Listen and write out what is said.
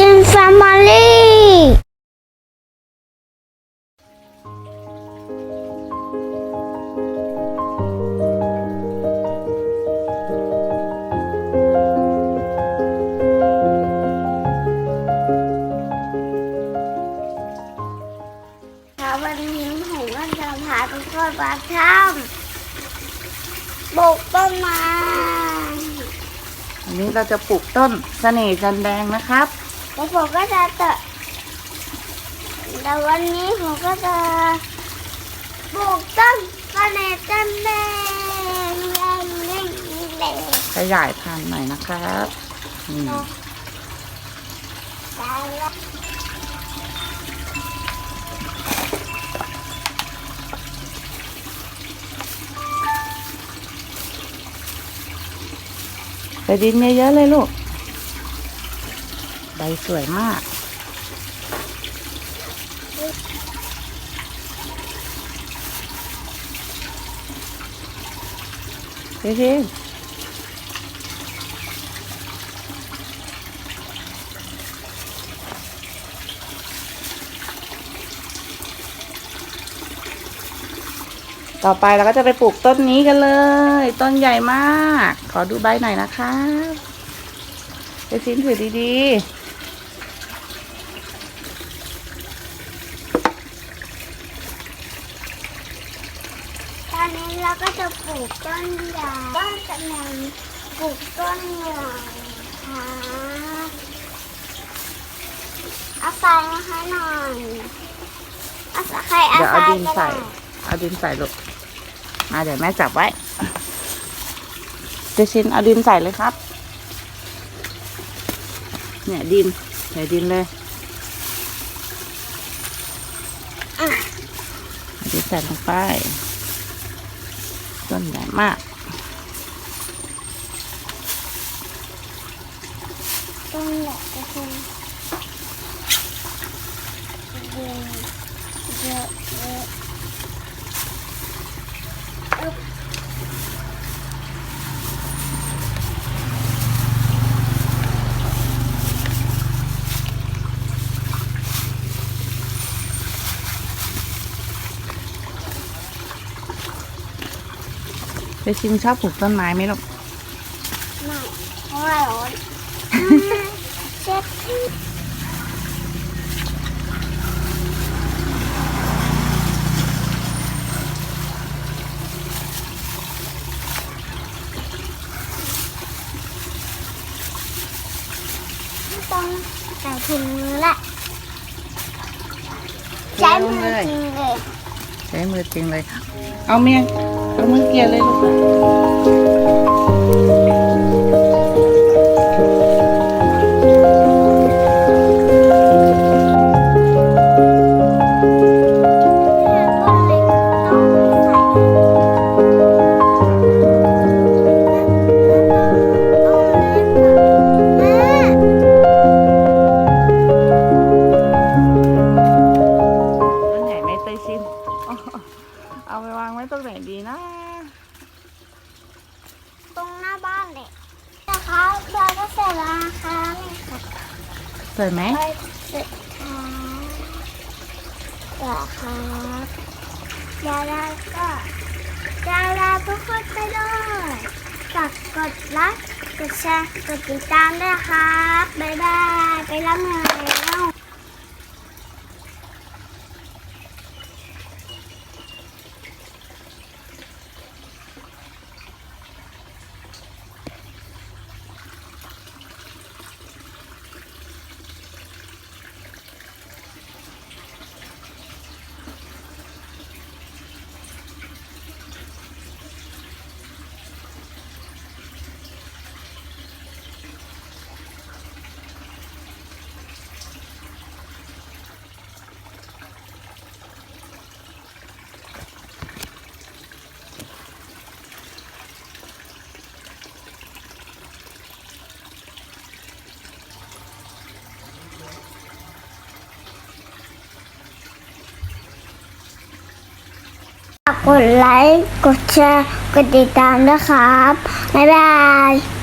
ชินแฟมิลี่ค่ะวันนี้ผมก็จะพาทุกคนมาทำปลูกต้นไม้วันนี้เราจะปลูกต้นเสน่ห์จันแดงนะครับ แล้วผมก็จะเตะแต่วันนี้ผมก็จะปลูกต้นกระเนจันแดงแดงแดงแดงขยายพันธุ์หน่อยนะครับนี่แล้วใส่ดินเยอะๆเลยลูก ใบสวยมาก เฮ้ยต่อไปเราก็จะไปปลูกต้นนี้กันเลย ต้นใหญ่มาก ขอดูใบหน่อยนะคะ ไปซินถือดีตอนนี้ เราก็จะปลูกต้นยางต้นกระเนงปลูกต้นยางค่ะเอาใส่มาให้หน่อยเอาใส่ใครเอาเดี๋ยวเอาดินก็ใส่ ได้เอาดินใส่ลูกมาเดี๋ยวแม่จับไว้เจชินเอาดินใส่เลยครับ เนี่ยดินใส่ดินเลยอะ เอาดินใส่ลงไป ต้นใหญ่มาก ต้นแหละก็คือเยอะเยอะเยอะอึ๊บ เจชินชอบปลูกต้นไม้ไหมลูกไม่เพราะว่าร้อนเช็ดที่ต้องใส่ถุงมือละใช้มือจริงเลย ใช้มือจริงเลย เอาเมียง เอา สวยไหมไปสุดท้ายเหรอครับแล้วเราก็จะลาทุกคนไปเลยฝากกดไลค์กดแชร์กดติดตามด้วยครับ บ๊ายบาย ไปรับมือแล้ว กดไลค์ กดแชร์ กดติดตามด้วยครับ บ๊ายบาย